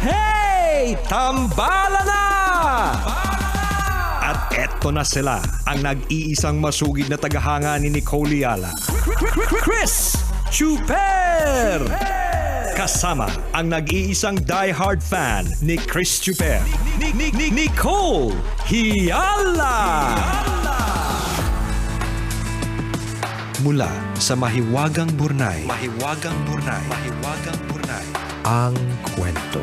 Hey! Tambala na! At eto na sila, ang nag-iisang masugid na tagahanga ni Nicole Yala. Chris Chuper! Kasama ang nag-iisang die-hard fan ni Chris Chuper. Ni- ni- ni- Nicole Hiala! Mula sa Mahiwagang Burnay. Mahiwagang Burnay. Mahiwagang Burnay. Ang kwento.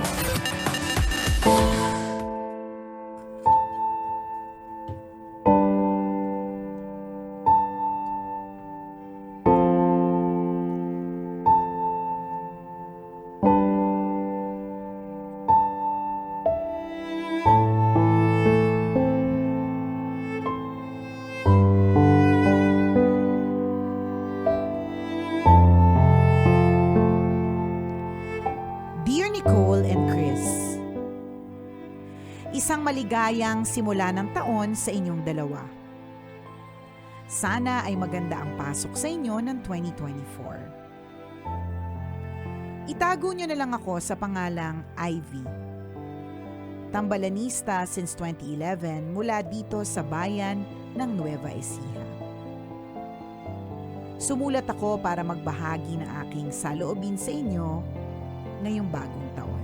Isang maligayang simula ng taon sa inyong dalawa. Sana ay maganda ang pasok sa inyo ng 2024. Itago niyo na lang ako sa pangalang Ivy. Tambalanista since 2011 mula dito sa bayan ng Nueva Ecija. Sumulat ako para magbahagi ng aking saloobin sa inyo ngayong bagong taon.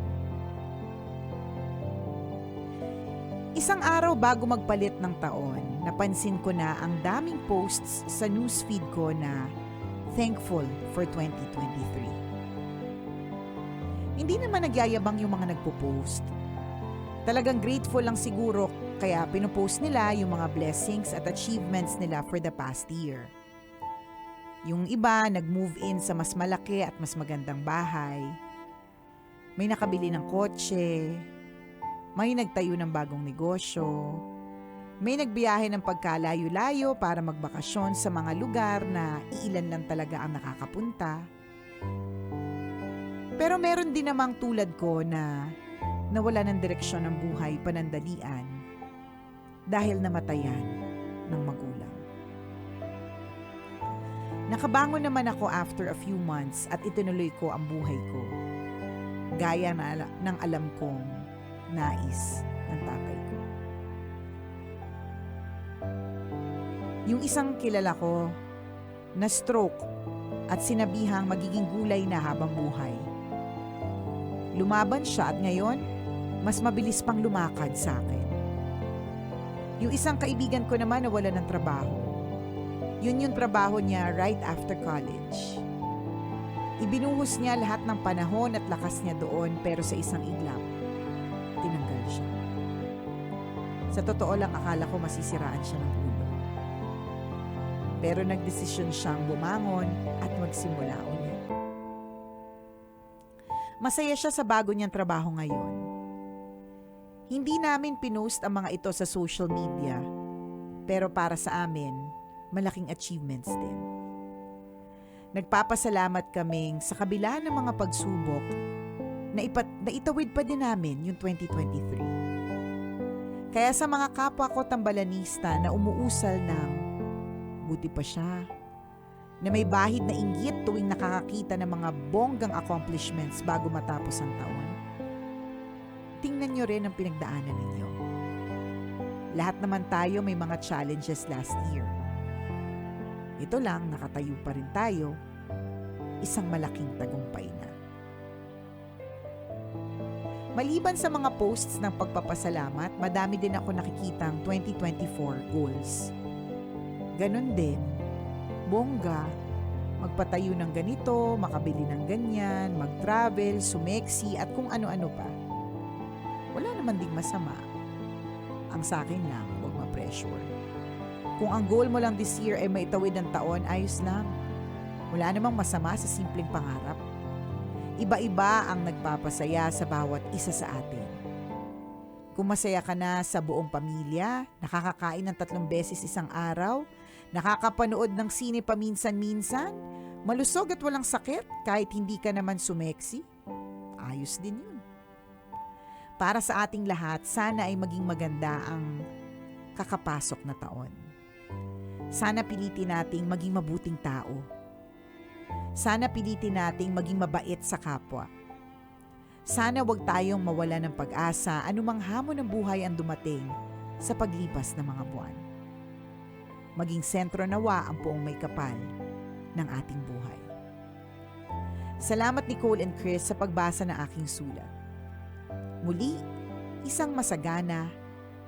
Isang araw bago magpalit ng taon, napansin ko na ang daming posts sa newsfeed ko na thankful for 2023. Hindi naman nagyayabang yung mga nagpo-post. Talagang grateful lang siguro kaya pinopost nila yung mga blessings at achievements nila for the past year. Yung iba nag-move in sa mas malaki at mas magandang bahay. May nakabili ng kotse, may nagtayo ng bagong negosyo, may nagbiyahe ng pagkalayo-layo para magbakasyon sa mga lugar na iilan lang talaga ang nakakapunta. Pero meron din namang tulad ko na nawala ng direksyon ng buhay panandalian dahil namatayan ng magulang. Nakabangon naman ako after a few months at itinuloy ko ang buhay ko. Gaya na ng alam kong nais ng tatay ko. Yung isang kilala ko, na stroke at sinabihang magiging gulay na habang buhay. Lumaban siya at ngayon, mas mabilis pang lumakad sa akin. Yung isang kaibigan ko naman nawala ng trabaho. Yun yung trabaho niya right after college. Ibinuhos niya lahat ng panahon at lakas niya doon pero sa isang iglap, Sa totoo lang akala ko masisiraan siya ng ulo. Pero nagdesisyon siyang bumangon at magsimula ulit. Masaya siya sa bago niyang trabaho ngayon. Hindi namin pinost ang mga ito sa social media, pero para sa amin, malaking achievements din. Nagpapasalamat kaming sa kabila ng mga pagsubok na, ipat, na itawid pa din namin yung 2023. Kaya sa mga kapwa ko tambalanista na umuusal ng buti pa siya, na may bahid na inggit tuwing nakakakita ng mga bonggang accomplishments bago matapos ang taon, tingnan nyo rin ang pinagdaanan ninyo. Lahat naman tayo may mga challenges last year. Ito lang, nakatayo pa rin tayo. Isang malaking tagumpay na. Maliban sa mga posts ng pagpapasalamat, madami din ako nakikitang 2024 goals. Ganon din, bongga, magpatayo ng ganito, makabili ng ganyan, mag-travel, sumeksi at kung ano-ano pa. Wala naman ding masama. Ang sa akin lang, huwag ma-pressure. Kung ang goal mo lang this year ay maitawid ng taon, ayos lang. Wala namang masama sa simpleng pangarap. Iba-iba ang nagpapasaya sa bawat isa sa atin. Kung masaya ka na sa buong pamilya, nakakakain ng tatlong beses isang araw, nakakapanood ng sine paminsan-minsan, malusog at walang sakit kahit hindi ka naman sumeksi, ayos din yun. Para sa ating lahat, sana ay maging maganda ang kakapasok na taon. Sana pilitin nating maging mabuting tao. Sana pilitin nating maging mabait sa kapwa. Sana wag tayong mawala ng pag-asa anumang hamon ng buhay ang dumating sa paglipas ng mga buwan. Maging sentro nawa ang buong may kapal ng ating buhay. Salamat Nicole and Chris sa pagbasa ng aking sulat. Muli, isang masagana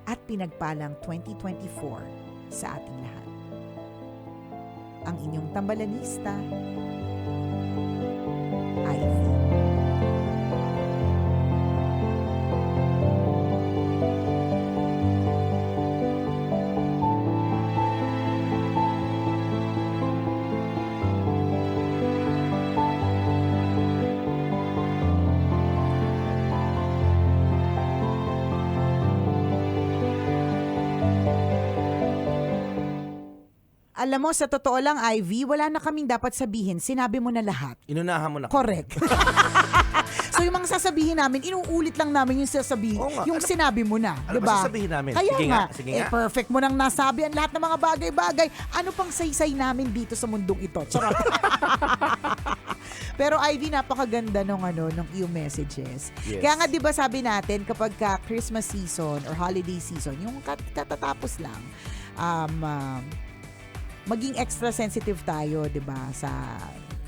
at pinagpalang 2024 sa ating lahat. Ang inyong tambalanista, Ivy. Alam mo, sa totoo lang, Ivy, wala na kaming dapat sabihin. Sinabi mo na lahat. Inunahan mo na. Correct. so yung mga sasabihin namin, inuulit lang namin yung sasabihin, Oo nga. yung Ano- sinabi mo na. ano diba? ba sasabihin namin? Kaya Sige nga, nga, sige eh, nga. perfect mo nang nasabi ang lahat ng mga bagay-bagay. Ano pang saysay namin dito sa mundong ito? Charot. Pero Ivy, napakaganda nung ano, nung iyong messages. Yes. Kaya nga 'di ba sabi natin kapag ka Christmas season or holiday season, yung kat- katatapos lang, um, um, maging extra sensitive tayo, 'di ba, sa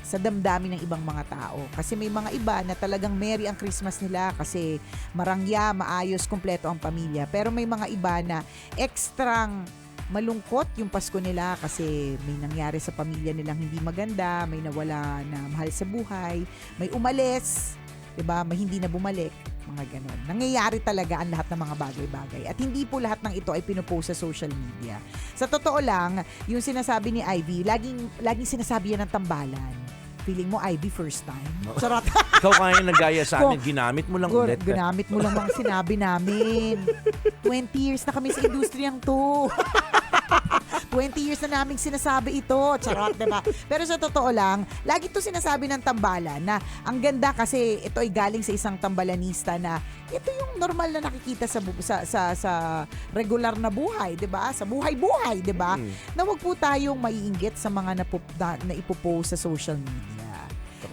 sa damdamin ng ibang mga tao. Kasi may mga iba na talagang merry ang Christmas nila kasi marangya, maayos, kumpleto ang pamilya. Pero may mga iba na extrang malungkot yung Pasko nila kasi may nangyari sa pamilya nilang hindi maganda, may nawala na mahal sa buhay, may umalis, 'di ba? May hindi na bumalik, mga ganon. Nangyayari talaga ang lahat ng mga bagay-bagay. At hindi po lahat ng ito ay pinopost sa social media. Sa totoo lang, yung sinasabi ni Ivy, laging laging sinasabi yan ng tambalan. Feeling mo Ivy first time. Charot. Ikaw kaya nagaya sa amin, ginamit mo lang ulit. Ginamit mo lang mga sinabi namin. 20 years na kami sa industriyang to. 20 years na naming sinasabi ito. Charot, diba? Pero sa totoo lang, lagi to sinasabi ng tambalan na ang ganda kasi ito ay galing sa isang tambalanista na ito yung normal na nakikita sa sa sa, sa regular na buhay, 'di ba? Sa buhay-buhay, 'di ba? Mm. Na wag po tayong maiinggit sa mga napup, na, na ipopost sa social media.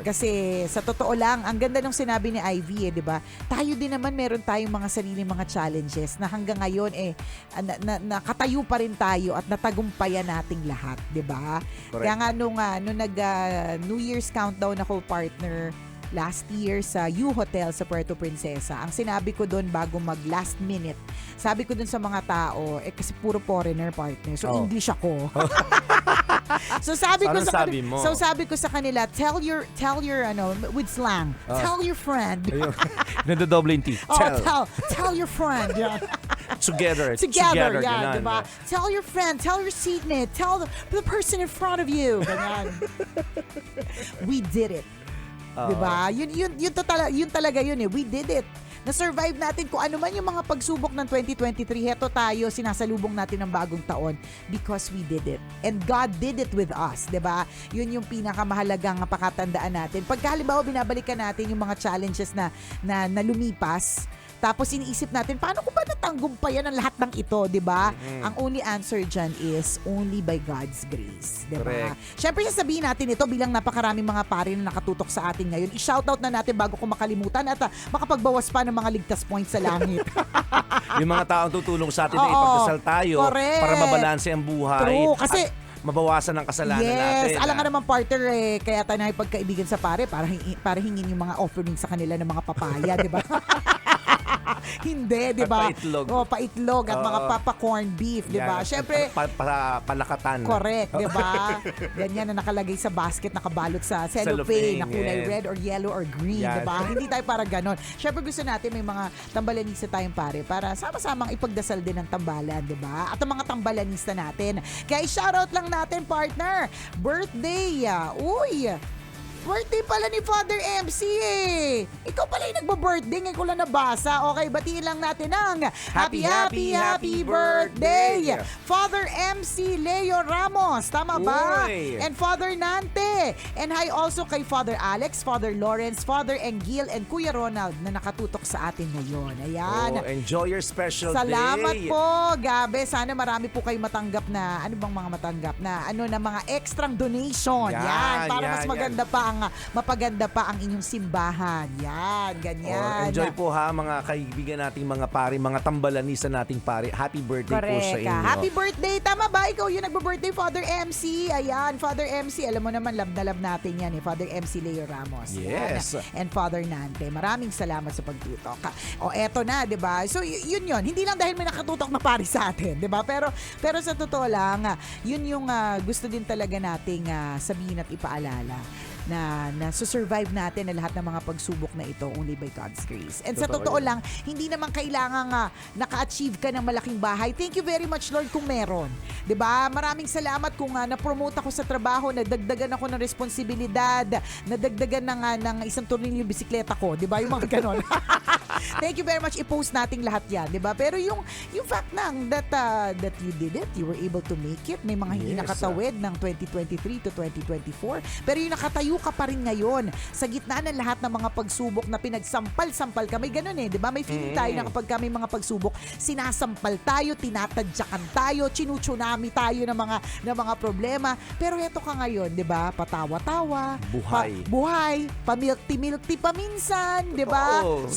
Kasi sa totoo lang, ang ganda ng sinabi ni Ivy eh, 'di ba? Tayo din naman meron tayong mga sariling mga challenges na hanggang ngayon eh na, na, nakatayo pa rin tayo at natagumpayan nating lahat, 'di ba? Kaya nga nung ah, nung nag ah, New Year's countdown ako partner last year sa U Hotel sa Puerto Princesa. Ang sinabi ko doon bago mag last minute, sabi ko doon sa mga tao, eh kasi puro foreigner partner. So Oh. English ako. so sabi ko Anong sa sabi kanila, mo? so sabi ko sa kanila, tell your tell your ano with slang, Oh. tell your friend. Nandodoble yung T. Oh, Tell. tell, tell your friend. Yan. Together. Together, ganun. yan, diba? Tell your friend, tell your seatmate, tell the, the person in front of you. We did it. Oo. 'Di ba? Yun yun yun, to tala, yun talaga yun eh. We did it. Na-survive natin kung ano man yung mga pagsubok ng 2023. Heto tayo, sinasalubong natin ng bagong taon because we did it. And God did it with us, 'di ba? Yun yung pinakamahalagang pakatandaan natin. Pag halimbawa binabalikan natin yung mga challenges na na, na lumipas, tapos iniisip natin, paano ko ba natanggumpayan ang lahat ng ito, di ba? Mhm. Ang only answer dyan is only by God's grace, di ba? Siyempre, sasabihin natin ito bilang napakaraming mga pare na nakatutok sa atin ngayon. I-shoutout na natin bago ko makalimutan at ah, makapagbawas pa ng mga ligtas points sa langit. Yung mga taong tutulong sa atin na Oo. ipagdasal tayo Correct. para mabalanse ang buhay. True, kasi- at mabawasan ang kasalanan natin. yes, alam nga ah. naman partner eh, kaya tayo nakipagkaibigan sa pare para, para hingin yung mga offering sa kanila ng mga papaya, di ba? Hindi, di ba? paitlog. Oh, paitlog at mga papa corn beef, di ba? Siyempre, Pa, pa- palakatan. Correct, di ba? Ganyan na nakalagay sa basket, nakabalot sa cellophane, Cellophane, na kulay yes. red or yellow or green, Yan. di ba? Hindi tayo para ganon. Siyempre gusto natin may mga tambalanista tayong pare para sama-samang ipagdasal din ng tambalan, di ba? At ang mga tambalanista natin. Kaya i-shoutout lang natin, partner. Birthday! ah. Uy! Birthday pala ni Father MC eh. Ikaw pala yung nagba-birthday, ngayon ko lang nabasa. Okay, batiin lang natin ang Happy, happy, happy birthday! birthday! Father MC Leo Ramos, tama ba? Uy! And Father Nante. And hi also kay Father Alex, Father Lawrence, Father Engil, and Kuya Ronald na nakatutok sa atin ngayon. Ayan. Oh, enjoy your special Salamat day. po, Gabe. Sana marami po kayo matanggap na, ano bang mga matanggap na, ano na mga extra donation. Yan, Yan, para yan, mas yan. maganda pa ang ah, mapaganda pa ang inyong simbahan. Yan, ganyan. Oh, enjoy po ha mga kaibigan nating mga pari, mga tambalanisa nating pari. Happy birthday po Correct. sa inyo. ah. Happy birthday. Tama ba? Ikaw yung nagbo-birthday, Father MC. Ayan, Father MC. Alam mo naman, love na love natin yan eh. Father MC Leo Ramos. Yes. Yan. And Father Nante. Maraming salamat sa pagtutok. O eto na, 'di ba? So yun yun. Hindi lang dahil may nakatutok na pari sa atin, 'di ba? Pero pero sa totoo lang, ah, yun yung ah, gusto din talaga nating ah, sabihin at ipaalala na na survive natin na lahat ng mga pagsubok na ito only by God's grace. And sa Totoo totoo yun. lang, hindi naman kailangan nga naka-achieve ka ng malaking bahay. Thank you very much Lord kung meron. 'Di ba? Maraming salamat kung ah, na-promote ako sa trabaho, nadagdagan ako ng responsibilidad, nadagdagan na nga ng isang tornilyo yung bisikleta ko, 'di ba? Yung mga ganon. Thank you very much. I-post nating lahat 'yan, 'di ba? Pero yung yung fact nang that uh, that you did it, you were able to make it. May mga hindi Yes. nakatawid ng 2023 to 2024, pero yung nakatayo ka pa rin ngayon sa gitna ng lahat ng mga pagsubok na pinagsampal-sampal ka. May ganun eh, 'di ba? May feeling tayo na kapag kami mga pagsubok, sinasampal tayo, tinatadyakan tayo, chinuchunami tayo ng mga ng mga problema. Pero eto ka ngayon, 'di ba? Patawa-tawa, Buhay. pa- buhay, pamilti-milti pa minsan, 'di ba? Totoo.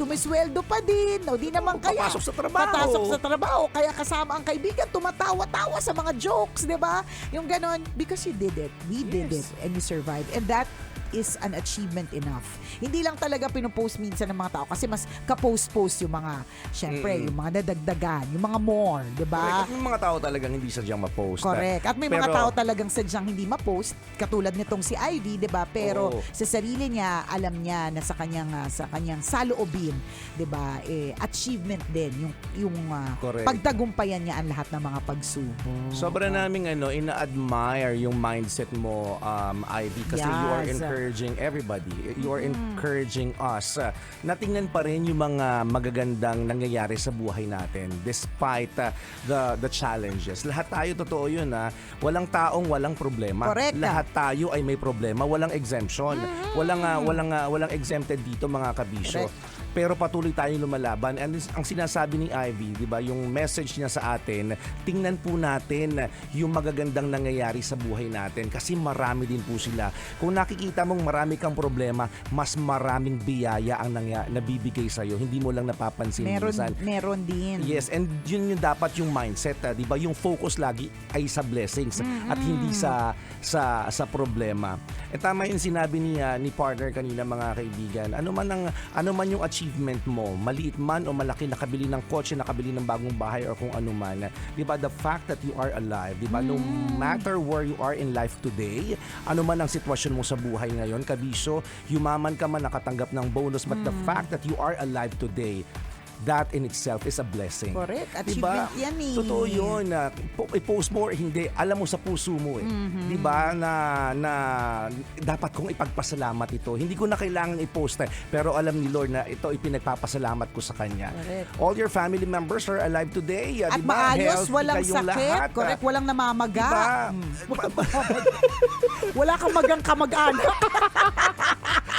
Sumisweldo pa din. O di naman kaya. Papasok sa trabaho. Papasok sa trabaho. Kaya kasama ang kaibigan, tumatawa-tawa sa mga jokes, 'di ba? Yung ganon, because you did it. We did it Yes. and you survived. And that is an achievement enough. Hindi lang talaga pinopost minsan ng mga tao kasi mas ka-post-post yung mga, syempre, Mm-mm. yung mga nadagdagan, yung mga more, 'di ba? Correct. At may mga tao talagang hindi sadyang ma-post. Correct. At may mga Pero- tao talagang sadyang hindi ma-post, katulad nitong si Ivy, 'di ba? Pero Oo. sa sarili niya, alam niya na sa kanyang ah, sa kanyang saloobin, 'di ba? Eh achievement din yung yung Correct. pagtagumpayan niya ang lahat ng mga pagsubok. Sobra naming ano, ina-admire yung mindset mo, um, Ivy, kasi you are Yes. Encouraging everybody. You are encouraging us. Uh, natingnan pa rin yung mga magagandang nangyayari sa buhay natin despite uh, the the challenges. Lahat tayo, totoo yun ha. Walang taong walang problema. Correct. Lahat tayo ay may problema. Walang exemption. Walang, uh, walang, uh, walang exempted dito mga kabisyo. Correct. Pero patuloy tayong lumalaban. And ang sinasabi ni Ivy, 'di ba, yung message niya sa atin, tingnan po natin yung magagandang nangyayari sa buhay natin kasi marami din po sila. Kung nakikita mong marami kang problema, mas maraming biyaya ang nangya, nabibigay sa Hindi mo lang napapansin meron minsan. meron din. Yes, and yun yung dapat yung mindset, ah, 'di ba? Yung focus lagi ay sa blessings at hindi sa sa sa problema. Eh tama yung sinabi ni ah, ni partner kanina mga kaibigan. Ano man ang ano man yung achievement mo, maliit man o malaki nakabili ng kotse, nakabili ng bagong bahay or kung ano man, 'di ba? The fact that you are alive, 'di ba? No matter where you are in life today, ano man ang sitwasyon mo sa buhay ngayon, kabisyo, yumaman ka man nakatanggap ng bonus, but the fact that you are alive today, that in itself is a blessing. Correct. Diba? Achievement yan eh. Totoo yun. na po- I-post mo or hindi, alam mo sa puso mo eh. Mm-hmm. Di ba na, na dapat kong ipagpasalamat ito. Hindi ko na kailangan i-post eh. Pero alam ni Lord na ito ipinagpapasalamat ko sa Kanya. Correct. All your family members are alive today. ah, At di ba? maayos, Healthy walang sakit. lahat, ah. Correct, walang namamaga. Diba? Mm. Wala kang magang kamag-anak.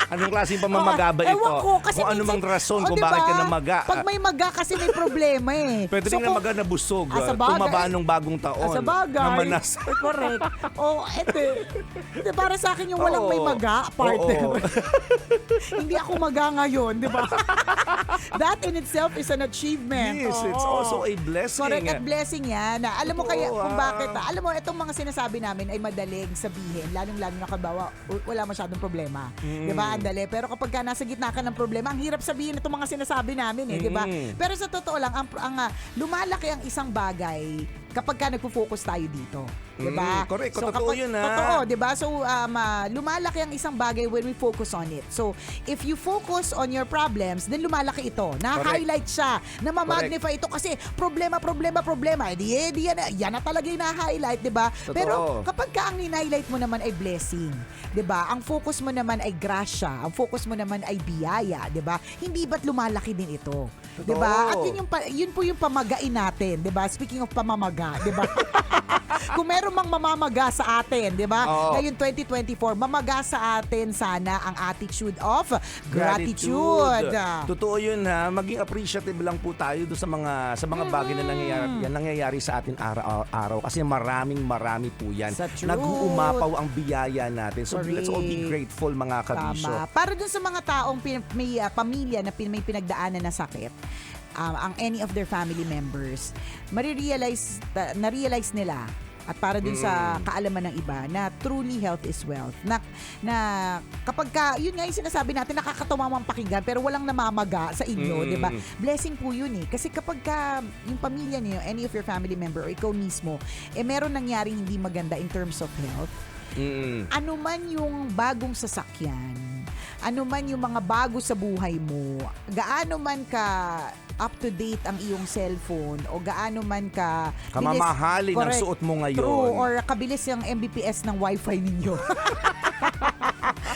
Anong klaseng pamamaga ba Oh, ito? Ewan ko, kasi kung ano mang rason Oh, kung diba? bakit ka namaga. Pag may maga kasi may problema eh. Pwede So, rin namaga na busog. Ah, ah, bagay. Tumaba nung bagong taon. Ah, sa bagay. Na manas. Correct. Oh, eto. Hindi, para sa akin yung walang may maga, partner. Hindi ako maga ngayon, di ba? That in itself is an achievement. Yes, it's also a blessing. Correct at blessing yan. Na, alam mo kaya kung bakit. ah, Alam mo, itong mga sinasabi namin ay madaling sabihin. Lalong-lalo na kabawa, wala masyadong problema. Mm. Di ba? Andali. Pero kapag ka nasa gitna ka ng problema, ang hirap sabihin itong mga sinasabi namin eh. Di ba? Mm. Pero sa totoo lang, ang, ang ah, lumalaki ang isang bagay kapag ka nagpo-focus tayo dito. Di ba? Mm, correct. Totoo yun, ah. Totoo, di ba? So, um, ah, lumalaki ang isang bagay when we focus on it. So, if you focus on your problems, then lumalaki ito. Na-highlight siya. Na ma-magnify ito kasi problema, problema, problema. Eh, di, eh, di yan, yan na talaga yung na-highlight, di ba? Pero kapag ka ang in-highlight mo naman ay blessing, di ba? Ang focus mo naman ay grasya. Ang focus mo naman ay biyaya, di ba? Hindi ba't lumalaki din ito? Di ba? At yun, yung, yun po yung pamagain natin, di ba? Speaking of pamamaga, di ba? Kung meron mang mamamaga sa atin, di ba? Oo. Ngayon 2024, mamaga sa atin sana ang attitude of gratitude. Totoo yun ha. Maging appreciative lang po tayo do sa mga sa mga bagay na nangyayari, yan nangyayari sa atin araw-araw kasi maraming marami po yan. Sa truth. Nag-uumapaw ang biyaya natin. So let's all be Correct. grateful mga kabisyo. Tama. Para dun sa mga taong pin- may ah, pamilya na pin- may pinagdaanan na sakit, um, ang any of their family members, marirealize, ta- na-realize nila at para dun sa Mm. kaalaman ng iba na truly health is wealth. Na, na kapag ka, yun nga yung sinasabi natin, nakakatawa mang pakinggan pero walang namamaga sa inyo, Mm. di ba? Blessing po yun eh. Kasi kapag ka yung pamilya niyo, any of your family member or ikaw mismo, eh meron nangyaring hindi maganda in terms of health, Mm. ano man yung bagong sasakyan, ano man yung mga bago sa buhay mo, gaano man ka up to date ang iyong cellphone o gaano man ka Kamamahalin ang Correct. suot mo ngayon. True, or kabilis yung Mbps ng wifi ninyo.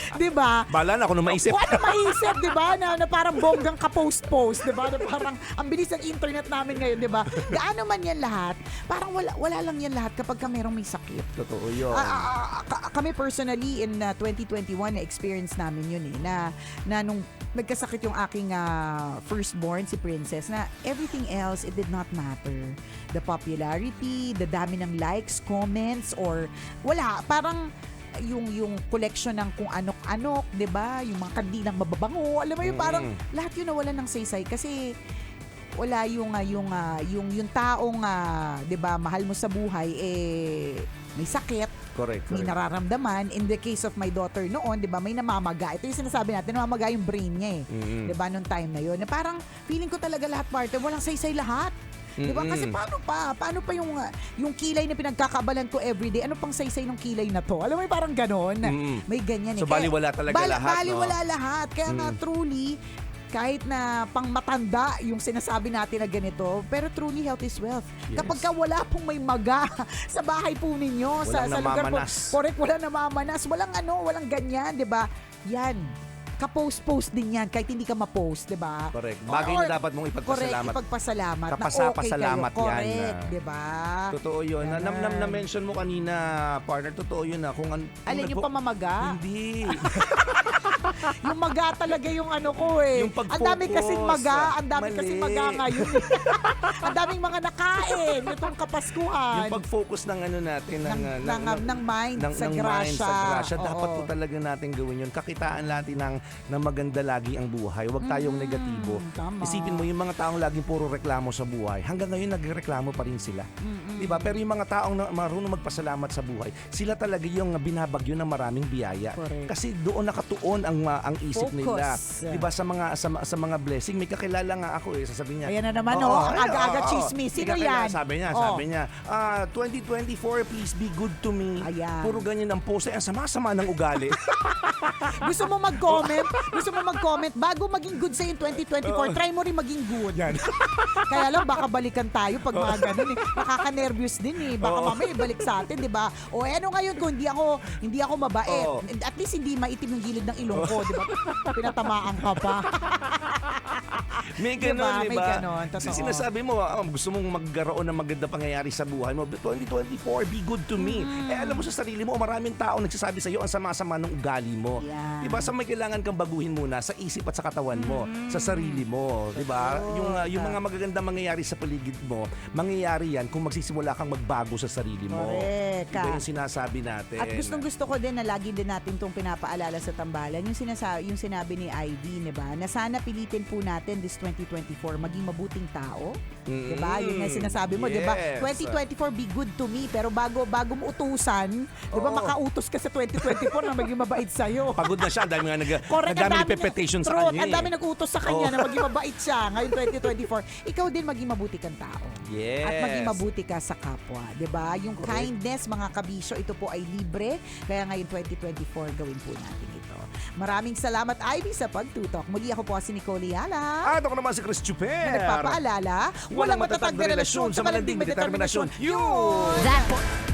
'Di ba? Bala na ako nung maisip. Kung ano maisip, di ba? Na, na parang bonggang ka-post-post, di ba? Na parang ang bilis ng internet namin ngayon, di ba? Gaano man yan lahat, parang wala, wala lang yan lahat kapag ka merong may sakit. Totoo yun. Ah, ah, ah, ka- kami personally in uh, 2021 na experience namin yun eh na na nung nagkasakit yung aking ah, firstborn si Princess na everything else it did not matter the popularity the dami ng likes comments or wala parang yung yung collection ng kung anok-anok, 'di ba? Yung mga kandilang mababango, alam mo yung parang Mm. lahat yun nawala ng saysay kasi wala yung ah, yung ah, yung yung taong ah, 'di ba mahal mo sa buhay eh may sakit correct, may correct. nararamdaman. In the case of my daughter noon, 'di ba, may namamaga. Ito yung sinasabi natin, namamaga yung brain niya eh. Mm-mm. 'Di ba nung time na 'yon. Na parang feeling ko talaga lahat partner, walang saysay lahat. Mm-mm. Kasi paano pa? Paano pa yung uh, yung kilay na pinagkakabalan ko everyday? Ano pang saysay ng kilay na to? Alam mo parang ganon. Mm-mm. May ganyan eh. So, baliwala talaga bali- lahat, no? Baliwala lahat. Kaya nga Mm. truly kahit na pang matanda yung sinasabi natin na ganito, pero truly health is wealth. Yes. Kapag ka wala pong may maga sa bahay po ninyo, sa, Walang sa lugar po, correct, wala namamanas, walang ano, walang ganyan, 'di ba? Yan. Kapost-post din yan kahit hindi ka ma-post, 'di ba? Correct. Or- Bagay na dapat mong ipagpasalamat. Correct, ipagpasalamat na okay kayo. yan Correct, 'di ba? Totoo yun. Na, na, na, Ganun. mention mo kanina, partner, totoo yun na. Kung, an, kung Alin yung nagpo- pamamaga? Hindi. yung maga talaga yung ano ko eh. Yung pag-focus. Ang dami kasing maga, ang dami Mali. kasing maga ngayon. ang daming mga nakain itong kapaskuhan. yung pag-focus ng ano natin, ng, ng, uh, ng, ng, mind ng, sa ng grasya. mind sa grasya. Dapat po talaga natin gawin yun. Kakitaan natin ng, ng maganda lagi ang buhay. Huwag tayong Mm, negatibo. tama. Isipin mo yung mga taong laging puro reklamo sa buhay. Hanggang ngayon nagreklamo pa rin sila. Mm-mm. Diba? Pero yung mga taong na, marunong magpasalamat sa buhay, sila talaga yung binabagyo ng maraming biyaya. Correct. Kasi doon nakatuon ang uh, ang isip Focus. nila. 'Di ba sa mga sa, sa mga blessing, may kakilala nga ako eh, sasabihin niya. Ayan na naman, oh. ayun, Aga-aga oo. chismis. Sino yan? Sabi niya, Oh. sabi niya, ah, 2024, please be good to me. Ayan. Puro ganyan ang post. Ang sama-sama ng ugali. Gusto mo mag-comment? Gusto mo mag-comment? Bago maging good sa in 2024, try mo rin maging good. Yan. Kaya lang, baka balikan tayo pag mga ganun eh. Nakaka-nervous din eh. Baka Oo. mamaya ibalik sa atin, di ba? O eh, ano ngayon kung hindi ako, hindi ako mabait? Oo. At least hindi maitim yung gilid ng ilong ko, di ba? Pinatamaan ka pa. May Diba? ganon, di May ba? ganon, totoo. Sinasabi mo, ah, gusto mong magkaroon ng maganda pangyayari sa buhay mo. 2024, be good to me. Mm. Eh, alam mo sa sarili mo, maraming tao nagsasabi sa iyo ang sama-sama ng ugali mo. Yan. Di ba? Sa may kailangan kang baguhin muna sa isip at sa katawan mo, sa sarili mo. Di ba? Totoo. Yung, ah, yung mga magaganda mangyayari sa paligid mo, mangyayari yan kung magsisimula kang magbago sa sarili mo. Correct. Di ba yung sinasabi natin? At gustong gusto ko din na lagi din natin itong pinapaalala sa tambalan, yung, sinasabi, yung sinabi ni Ivy, di ba? Na sana pilitin po natin this 2024 maging mabuting tao. Mm, Di ba? Yun nga sinasabi mo, di ba? yes. 2024 be good to me, pero bago bago mo utusan, di ba Oo. makautos ka sa 2024 na maging mabait sa'yo. Pagod na siya, dami nga nag, Correct, ang dami petition sa kanya. Ang dami eh. nag-utos sa kanya Oo. na maging mabait siya ngayon 2024. Ikaw din maging mabuti kang tao. Yes. At maging mabuti ka sa kapwa, 'di ba? Yung Correct. kindness, mga kabisyo, ito po ay libre. Kaya ngayon 2024 gawin po natin. Maraming salamat Ivy sa pagtutok. Muli ako po si Nicole Yala. At ako naman si Chris Chuper. na nagpapaalala, walang matatag na relasyon sa malanding may determinasyon. Yun! That